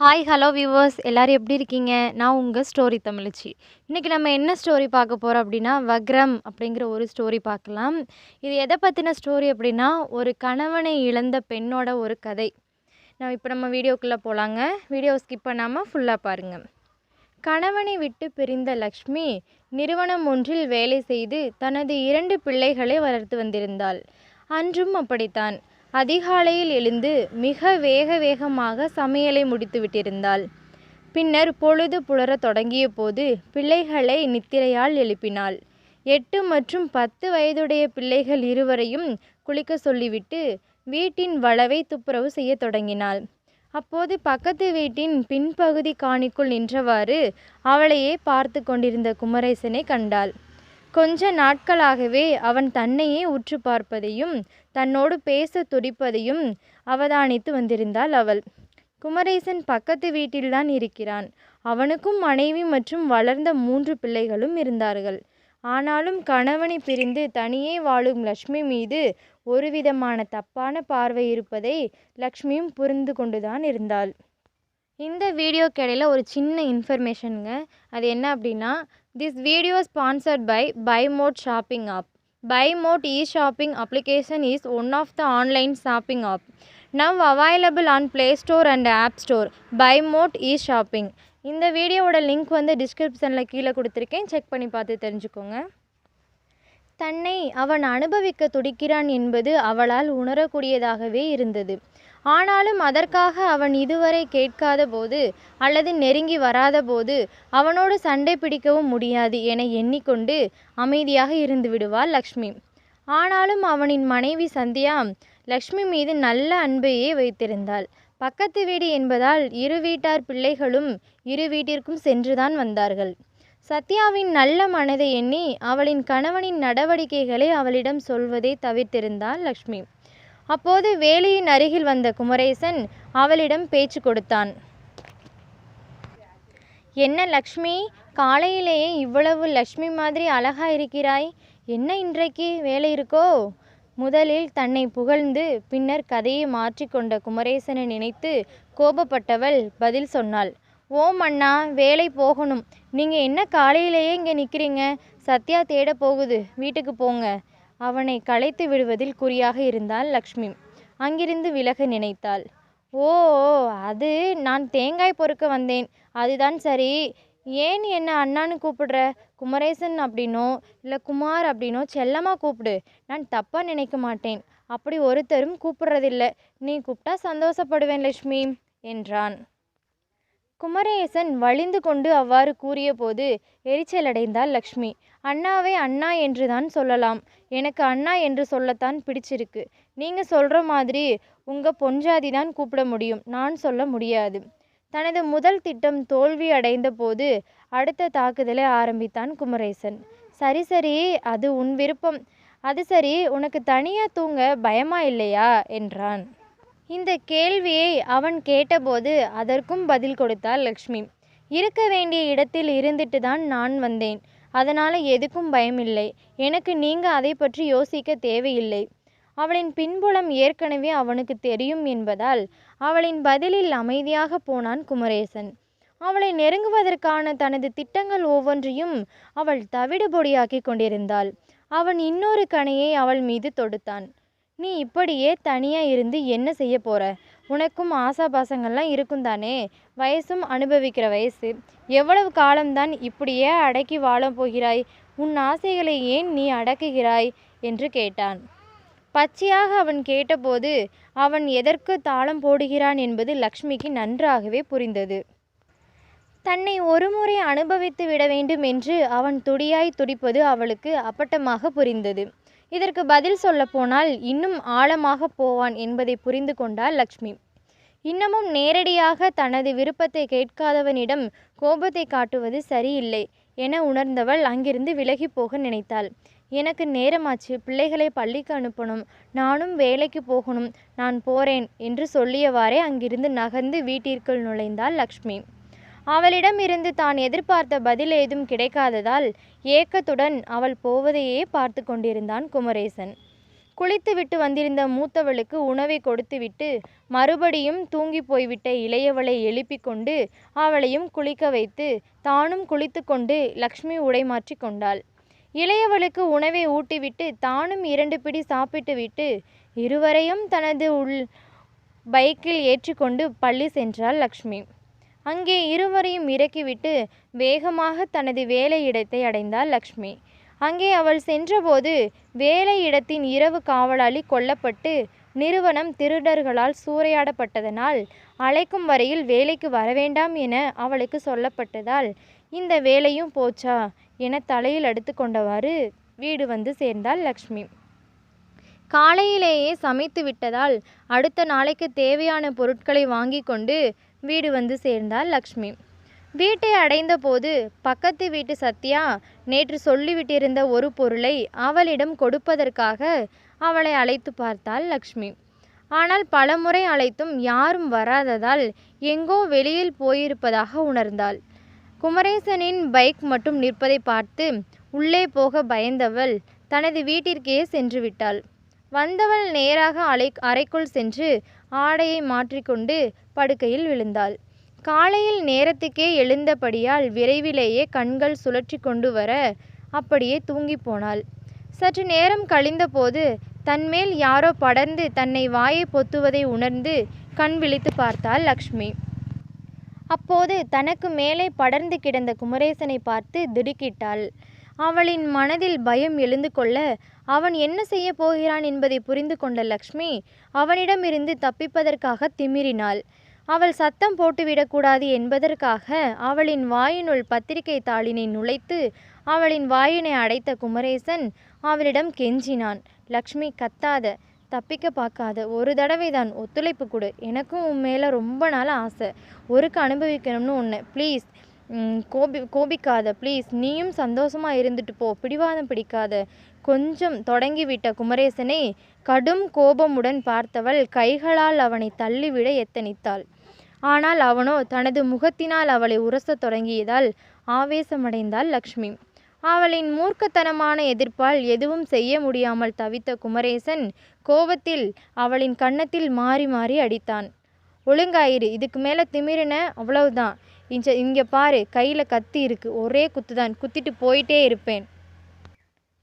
Hi hello viewers எல்லோரும் எப்படி இருக்கீங்க? நான் உங்கள் ஸ்டோரி தமிழ்ச்சி இன்றைக்கி நம்ம என்ன ஸ்டோரி பார்க்க போகிறோம் அப்படின்னா வக்ரம் அப்படிங்கிற ஒரு ஸ்டோரி பார்க்கலாம். இது எதை பற்றின ஸ்டோரி அப்படின்னா ஒரு கணவனை இழந்த பெண்ணோட ஒரு கதை. நான் இப்போ நம்ம வீடியோக்குள்ளே போகலாங்க வீடியோ ஸ்கிப் பண்ணாமல் ஃபுல்லாக பாருங்கள் கணவனை விட்டு பிரிந்த லக்ஷ்மி நிறுவனம் ஒன்றில் வேலை செய்து தனது இரண்டு பிள்ளைகளை வளர்த்து வந்திருந்தாள். அன்றும் அப்படித்தான். அதிகாலையில் எழுந்து மிக வேக வேகமாக சமையலை முடித்து விட்டிருந்தாள். பின்னர் பொழுது புலரத் தொடங்கிய போது பிள்ளைகளை நித்திரையால் எழுப்பினாள். எட்டு மற்றும் பத்து வயதுடைய பிள்ளைகள் இருவரையும் குளிக்க சொல்லிவிட்டு வீட்டின் வளவை துப்புரவு செய்ய தொடங்கினாள். அப்போது பக்கத்து வீட்டின் பின்பகுதி காணிக்குள் நின்றவாறு அவளையே பார்த்து கொண்டிருந்த குமரேசனை கண்டாள். கொஞ்ச நாட்களாகவே அவன் தன்னையே உற்று பார்ப்பதையும் தன்னோடு பேச துடிப்பதையும் அவதானித்து வந்திருந்தாள் அவள். குமரேசன் பக்கத்து வீட்டில்தான் இருக்கிறான். அவனுக்கும் மனைவி மற்றும் வளர்ந்த மூன்று பிள்ளைகளும் இருந்தார்கள். ஆனாலும் கணவனை பிரிந்து தனியே வாழும் லக்ஷ்மி மீது ஒருவிதமான தப்பான பார்வை இருப்பதை லக்ஷ்மியும் புரிந்து கொண்டுதான் இருந்தாள். இந்த வீடியோக்கு இடையில ஒரு சின்ன இன்ஃபர்மேஷனுங்க. அது என்ன அப்படின்னா this video sponsored by by mode shopping app by mode e shopping application is one of the online shopping app now available on Play Store and App Store by mode e shopping இந்த வீடியோவோட link வந்து டிஸ்கிரிப்ஷனில் கீழே கொடுத்துருக்கேன். Check பண்ணி பார்த்து தெரிஞ்சுக்கோங்க. தன்னை அவன் அனுபவிக்க துடிக்கிறான் என்பது அவளால் உணரக்கூடியதாகவே இருந்தது. ஆனாலும் அதற்காக அவன் இதுவரை கேட்காத போது அல்லது நெருங்கி வராத போது அவனோடு சண்டை பிடிக்கவும் முடியாது என எண்ணிக்கொண்டு அமைதியாக இருந்து விடுவாள் லக்ஷ்மி. ஆனாலும் அவனின் மனைவி சந்தியா லக்ஷ்மி மீது நல்ல அன்பையே வைத்திருந்தாள். பக்கத்து வீடு என்பதால் இரு வீட்டார் பிள்ளைகளும் இரு வீட்டிற்கும் சென்றுதான் வந்தார்கள். சத்யாவின் நல்ல மனதை எண்ணி அவளின் கணவனின் நடவடிக்கைகளை அவளிடம் சொல்வதை தவிர்த்திருந்தாள் லக்ஷ்மி. அப்போது வேலியின் அருகில் வந்த குமரேசன் அவளிடம் பேச்சு கொடுத்தான். என்ன லக்ஷ்மி காலையிலேயே இவ்வளவு லக்ஷ்மி மாதிரி அழகா இருக்கிறாய்? என்ன இன்றைக்கு வேலை இருக்கோ? முதலில் தன்னை புகழ்ந்து பின்னர் கதையை மாற்றிக்கொண்ட குமரேசனை நினைத்து கோபப்பட்டவள் பதில் சொன்னாள். ஓம் அண்ணா வேலை போகணும். நீங்கள் என்ன காலையிலேயே இங்கே நிற்கிறீங்க சத்யா தேட போகுது. வீட்டுக்கு போங்க. அவனை களைத்து விடுவதில் குறியாக இருந்தாள் லக்ஷ்மி. அங்கிருந்து விலக நினைத்தாள். ஓ அது நான் தேங்காய் பொறுக்க வந்தேன். அதுதான் சரி. ஏன் என்ன அண்ணான்னு கூப்பிடுற? குமரேசன் அப்படின்னோ இல்லை குமார் அப்படின்னோ செல்லமாக கூப்பிடு. நான் தப்பாக நினைக்க மாட்டேன். அப்படி ஒருத்தரும் கூப்பிடுறதில்ல. நீ கூப்பிட்டா சந்தோஷப்படுவேன் லக்ஷ்மி என்றான். குமரேசன் வழிந்து கொண்டு அவ்வாறு கூறியபோது எரிச்சலடைந்தாள் லக்ஷ்மி. அண்ணாவை அண்ணா என்றுதான் சொல்லலாம். எனக்கு அண்ணா என்று சொல்லத்தான் பிடிச்சிருக்கு. நீங்கள் சொல்கிற மாதிரி உங்கள் பொஞ்சாதி தான் கூப்பிட முடியும். நான் சொல்ல முடியாது. தனது முதல் திட்டம் தோல்வி அடைந்த போது அடுத்த தாக்குதலை ஆரம்பித்தான் குமரேசன். சரி சரி அது உன் விருப்பம். அது சரி உனக்கு தனியாக தூங்க பயமா இல்லையா? என்றான். இந்த கேள்வியை அவன் கேட்டபோது அதற்கும் பதில் கொடுத்தாள் லக்ஷ்மி. இருக்க வேண்டிய இடத்தில் இருந்துட்டு தான் நான் வந்தேன். அதனால் எதுக்கும் பயமில்லை. எனக்கு நீங்கள் அதை பற்றி யோசிக்க தேவையில்லை. அவளின் பின்புலம் ஏற்கனவே அவனுக்கு தெரியும் என்பதால் அவளின் பதிலில் அமைதியாக போனான் குமரேசன். அவளை நெருங்குவதற்கான தனது திட்டங்கள் ஒவ்வொன்றையும் அவள் தவிடுபொடியாக்கி கொண்டிருந்தாள். அவன் இன்னொரு கணையை அவள் மீது தொடுத்தான். நீ இப்படியே தனியாக இருந்து என்ன செய்ய போற? உனக்கும் ஆசாபாசங்கள்லாம் இருக்கும் தானே? வயசும் அனுபவிக்கிற வயசு. எவ்வளவு காலம்தான் இப்படியே அடக்கி வாழப் போகிறாய்? உன் ஆசைகளை ஏன் நீ அடக்குகிறாய்? என்று கேட்டான். பச்சையாக அவன் கேட்டபோது அவன் எதற்கு தாளம் போடுகிறான் என்பது லக்ஷ்மிக்கு நன்றாகவே புரிந்தது. தன்னை ஒருமுறை அனுபவித்து விட வேண்டும் என்று அவன் துடியாய் துடிப்பது அவளுக்கு அப்பட்டமாக புரிந்தது. இதற்கு பதில் சொல்லப்போனால் இன்னும் ஆழமாக போவான் என்பதை புரிந்து கொண்டாள் லக்ஷ்மி. இன்னமும் நேரடியாக தனது விருப்பத்தை கேட்காதவனிடம் கோபத்தை காட்டுவது சரியில்லை என உணர்ந்தவள் அங்கிருந்து விலகி போக நினைத்தாள். எனக்கு நேரமாச்சு பிள்ளைகளை பள்ளிக்கு அனுப்பணும் நானும் வேலைக்கு போகணும் நான் போறேன் என்று சொல்லியவாறே அங்கிருந்து நகர்ந்து வீட்டிற்குள் நுழைந்தாள் லக்ஷ்மி. அவளிடம் இருந்து தான் எதிர்பார்த்த பதில் ஏதும் கிடைக்காததால் ஏக்கத்துடன் அவள் போவதையே பார்த்து கொண்டிருந்தான் குமரேசன். குளித்துவிட்டு வந்திருந்த மூத்தவளுக்கு உணவை கொடுத்துவிட்டு மறுபடியும் தூங்கி போய்விட்ட இளையவளை எழுப்பி கொண்டு அவளையும் குளிக்க வைத்து தானும் குளித்து கொண்டு லக்ஷ்மி உடை மாற்றி கொண்டாள். இளையவளுக்கு உணவை ஊட்டிவிட்டு தானும் இரண்டு பிடி சாப்பிட்டுவிட்டு இருவரையும் தனது உள் பைக்கில் ஏற்றிக்கொண்டு பள்ளி சென்றாள் லக்ஷ்மி. அங்கே இருவரையும் இறக்கிவிட்டு வேகமாக தனது வேலையிடத்தை அடைந்தாள் லக்ஷ்மி. அங்கே அவள் சென்றபோது வேலையிடத்தின் இரவு காவலாளி கொல்லப்பட்டு நிறுவனம் திருடர்களால் சூறையாடப்பட்டதனால் அழைக்கும் வரையில் வேலைக்கு வரவேண்டாம் என அவளுக்கு சொல்லப்பட்டதால் இந்த வேலையும் போச்சா என தலையில் அடுத்து கொண்டவாறு வீடு வந்து சேர்ந்தாள் லக்ஷ்மி. காலையிலேயே சமைத்து விட்டதால் அடுத்த நாளைக்கு தேவையான பொருட்களை வாங்கி கொண்டு வீடு வந்து சேர்ந்தாள் லக்ஷ்மி. வீட்டை அடைந்தபோது பக்கத்து வீட்டு சத்யா நேற்று சொல்லிவிட்டிருந்த ஒரு பொருளை அவளிடம் கொடுப்பதற்காக அவளை அழைத்து பார்த்தாள் லக்ஷ்மி. ஆனால் பலமுறை அழைத்தும் யாரும் வராததால் எங்கோ வெளியில் போயிருப்பதாக உணர்ந்தாள். குமரேசனின் பைக் மட்டும் நிற்பதை பார்த்து உள்ளே போக பயந்தவள் தனது வீட்டிற்கே சென்று விட்டாள். வந்தவள் நேராக அலை அறைக்குள் சென்று ஆடையை மாற்றிக்கொண்டு படுக்கையில் விழுந்தாள். காலையில் நேரத்துக்கே எழுந்தபடியால் விரைவிலேயே கண்கள் சுழற்றி கொண்டு வர அப்படியே தூங்கி போனாள். சற்று நேரம் கழிந்தபோது தன்மேல் யாரோ படர்ந்து தன்னை வாயை பொத்துவதை உணர்ந்து கண் விழித்து பார்த்தாள் லக்ஷ்மி. அப்போது தனக்கு மேலே படர்ந்து கிடந்த குமரேசனை பார்த்து திடுக்கிட்டாள். அவளின் மனதில் பயம் எழுந்து கொள்ள அவன் என்ன செய்ய போகிறான் என்பதை புரிந்து கொண்ட லக்ஷ்மி அவனிடமிருந்து தப்பிப்பதற்காக திமிரினாள். அவள் சத்தம் போட்டுவிடக்கூடாது என்பதற்காக அவளின் வாயினுள் பத்திரிகை தாளினை நுழைத்து அவளின் வாயினை அடைத்த குமரேசன் அவளிடம் கெஞ்சினான். லக்ஷ்மி கத்தாத. தப்பிக்க பார்க்காத. ஒரு தடவை தான் ஒத்துழைப்பு கொடு. எனக்கும் உன் மேலே ரொம்ப நாள் ஆசை. ஒருக்கு அனுபவிக்கணும்னு ஒன்று ப்ளீஸ். கோபி கோபிக்காத. ப்ளீஸ். நீயும் சந்தோஷமாக இருந்துட்டு போ. பிடிவாதம் பிடிக்காத. கொஞ்சம் தொடங்கிவிட்ட குமரேசனை கடும் கோபமுடன் பார்த்தவள் கைகளால் அவனை தள்ளிவிட எத்தனித்தாள். ஆனால் அவனோ தனது முகத்தினால் அவளை உரசத் தொடங்கியதால் ஆவேசமடைந்தாள் லக்ஷ்மி. அவளின் மூர்க்கத்தனமான எதிர்ப்பால் எதுவும் செய்ய முடியாமல் தவித்த குமரேசன் கோபத்தில் அவளின் கன்னத்தில் மாறி மாறி அடித்தான். ஒழுங்காயிரு இதுக்கு மேலே திமிருன அவ்வளவுதான். இஞ்ச இங்கே பாரு கையில் கத்தி இருக்கு. ஒரே குத்துதான். குத்திட்டு போயிட்டே இருப்பேன்.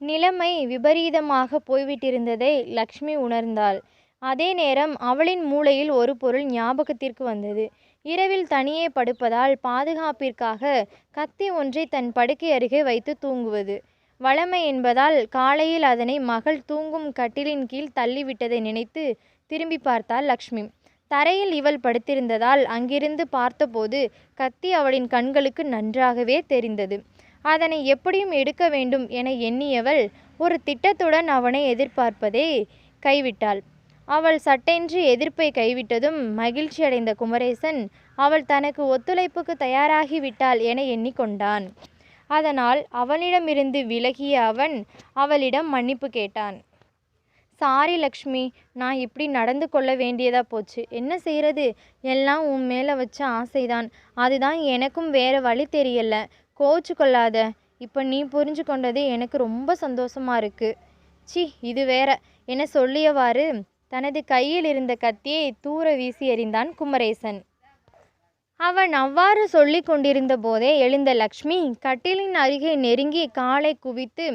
நிலைமை விபரீதமாக போய்விட்டிருந்ததை லக்ஷ்மி உணர்ந்தாள். அதே நேரம் அவளின் மூளையில் ஒரு பொருள் ஞாபகத்திற்கு வந்தது. இரவில் தனியே படுப்பதால் பாதுகாப்பிற்காக கத்தி ஒன்றை தன் படுக்கை அருகே வைத்து தூங்குவது. வழமை என்பதால் காலையில் அதனை மகள் தூங்கும் கட்டிலின் கீழ் தள்ளிவிட்டதை நினைத்து திரும்பி பார்த்தாள் லக்ஷ்மி. தரையில் இவள் படுத்திருந்ததால் அங்கிருந்து பார்த்தபோது கத்தி அவளின் கண்களுக்கு நன்றாகவே தெரிந்தது. அதனை எப்படியும் எடுக்க வேண்டும் என எண்ணியவள் ஒரு திட்டத்துடன் அவனை எதிர்பார்ப்பதை கைவிட்டாள். அவள் சட்டென்று எதிர்ப்பை கைவிட்டதும் மகிழ்ச்சியடைந்த குமரேசன் அவள் தனக்கு ஒத்துழைப்புக்கு தயாராகிவிட்டாள் என எண்ணிக்கொண்டான். அதனால் அவளிடமிருந்து விலகிய அவன் அவளிடம் மன்னிப்பு கேட்டான். சாரி லக்ஷ்மி நான் இப்படி நடந்து கொள்ள வேண்டியதா போச்சு. என்ன செய்கிறது எல்லாம் உன் மேலே வச்ச ஆசைதான். அதுதான் எனக்கும் வேற வழி தெரியல. கோச்சு கொள்ளாத. இப்போ நீ புரிஞ்சு கொண்டது எனக்கு ரொம்ப சந்தோஷமாக இருக்குது சி இது வேற என சொல்லியவாறு தனது கையில் இருந்த கத்தியை தூர வீசி எறிந்தான் குமரேசன். அவன் அவ்வாறு சொல்லி கொண்டிருந்த போதே எழுந்த லக்ஷ்மி கட்டிலின் அருகே நெருங்கி காலை குவித்து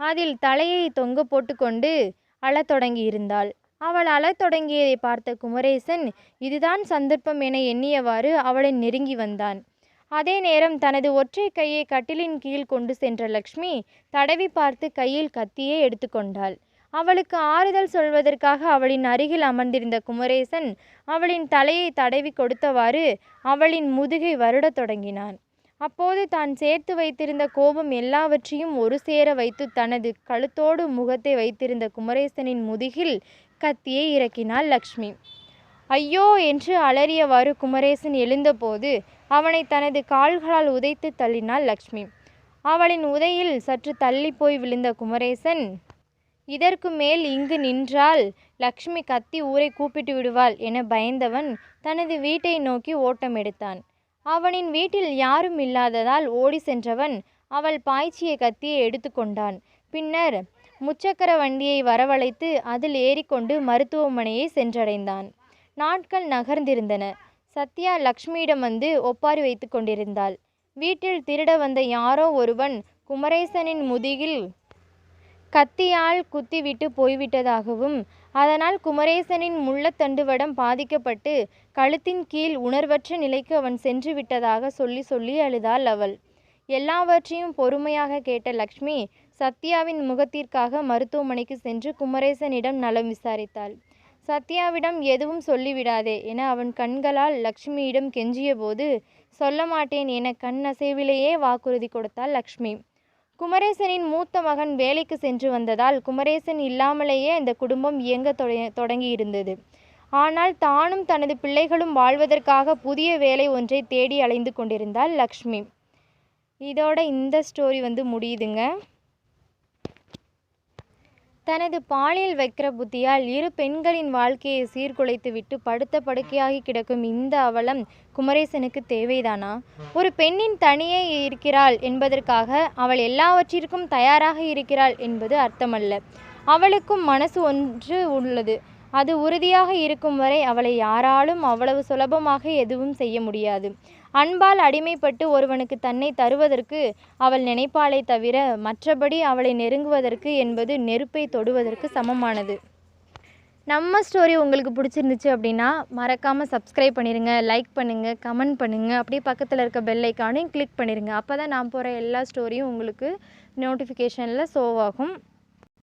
அதில் தலையை தொங்க போட்டுக்கொண்டு அழத் தொடங்கியிருந்தாள். அவள் அழத் தொடங்கியதை பார்த்த குமரேசன் இதுதான் சந்தர்ப்பம் என எண்ணியவாறு அவளை நெருங்கி வந்தான். அதே நேரம் தனது ஒற்றை கையை கட்டிலின் கீழ் கொண்டு சென்ற லக்ஷ்மி தடவி பார்த்து கையில் கத்தியே எடுத்துக்கொண்டாள் அவளுக்கு ஆறுதல் சொல்வதற்காக அவளின் அருகில் அமர்ந்திருந்த குமரேசன் அவளின் தலையை தடவி கொடுத்தவாறு அவளின் முதுகை வருடத் தொடங்கினான். அப்போது தான் சேர்த்து வைத்திருந்த கோபம் எல்லாவற்றையும் ஒரு சேர வைத்து தனது கழுத்தோடு முகத்தை வைத்திருந்த குமரேசனின் முதுகில் கத்தியை இறக்கினாள் லக்ஷ்மி. ஐயோ என்று அலறியவாறு குமரேசன் எழுந்தபோது அவனை தனது கால்களால் உதைத்து தள்ளினாள் லக்ஷ்மி. அவளின் உதையில் சற்று தள்ளி போய் விழுந்த குமரேசன் இதற்கு மேல் இங்கு நின்றால் லக்ஷ்மி கத்தி ஊரை கூப்பிட்டு விடுவாள் என பயந்தவன் தனது வீட்டை நோக்கி ஓட்டம் எடுத்தான். அவனின் வீட்டில் யாரும் இல்லாததால் ஓடி சென்றவன் அவள் பாய்ச்சிய கத்தியை எடுத்துக்கொண்டான் பின்னர் முச்சக்கர வண்டியை வரவழைத்து அதில் ஏறிக்கொண்டு மருத்துவமனையை சென்றடைந்தான். நாட்கள் நகர்ந்திருந்தன. சத்யா லக்ஷ்மியிடம் வந்து ஒப்பாரி வைத்து கொண்டிருந்தாள். வீட்டில் திருட வந்த யாரோ ஒருவன் குமரேசனின் முதுகில் கத்தியால் குத்திவிட்டு போய்விட்டதாகவும் அதனால் குமரேசனின் முள்ளத்தண்டுவடம் பாதிக்கப்பட்டு கழுத்தின் கீழ் உணர்வற்ற நிலைக்கு அவன் சென்று விட்டதாக சொல்லி சொல்லி அழுதாள் அவள். எல்லாவற்றையும் பொறுமையாக கேட்ட லக்ஷ்மி சத்யாவின் முகத்திற்காக மருத்துவமனைக்கு சென்று குமரேசனிடம் நலம் விசாரித்தாள். சத்யாவிடம் எதுவும் சொல்லிவிடாதே என அவன் கண்களால் லக்ஷ்மியிடம் கெஞ்சியபோது சொல்ல மாட்டேன் என கண் அசைவிலேயே வாக்குறுதி கொடுத்தாள் லக்ஷ்மி. குமரேசனின் மூத்த மகன் வேலைக்கு சென்று வந்ததால் குமரேசன் இல்லாமலேயே அந்த குடும்பம் இயங்க தொடங்கி இருந்தது ஆனால் தானும் தனது பிள்ளைகளும் வாழ்வதற்காக புதிய வேலை ஒன்றை தேடி அலைந்து கொண்டிருந்தாள் லக்ஷ்மி. இதோட இந்த ஸ்டோரி வந்து முடியுதுங்க. தனது பாலியல் வைக்கிற புத்தியால் இரு பெண்களின் வாழ்க்கையை சீர்குலைத்து விட்டு படுத்த படுக்கையாகி கிடக்கும் இந்த அவலம் குமரேசனுக்கு தேவைதானா? ஒரு பெண்ணின் தனியே இருக்கிறாள் என்பதற்காக அவள் எல்லாவற்றிற்கும் தயாராக இருக்கிறாள் என்பது அர்த்தமல்ல. அவளுக்கும் மனசு ஒன்று உள்ளது. அது உறுதியாக இருக்கும் வரை அவளை யாராலும் அவ்வளவு சுலபமாக எதுவும் செய்ய முடியாது. அன்பால் அடிமைப்பட்டு ஒருவனுக்கு தன்னை தருவதற்கு அவள் நினைப்பாளே தவிர மற்றபடி அவளை நெருங்குவதற்கு என்பது நெருப்பை தொடுவதற்கு சமமானது. நம்ம ஸ்டோரி உங்களுக்கு பிடிச்சிருந்துச்சு அப்படின்னா மறக்காமல் சப்ஸ்கிரைப் பண்ணிடுங்க லைக் பண்ணுங்கள் கமெண்ட் பண்ணுங்கள் அப்படியே பக்கத்தில் இருக்க பெல் ஐக்கானையும் கிளிக் பண்ணிடுங்க அப்போ தான் நான் போகிற எல்லா ஸ்டோரியும் உங்களுக்கு நோட்டிஃபிகேஷனில் ஷோ ஆகும்.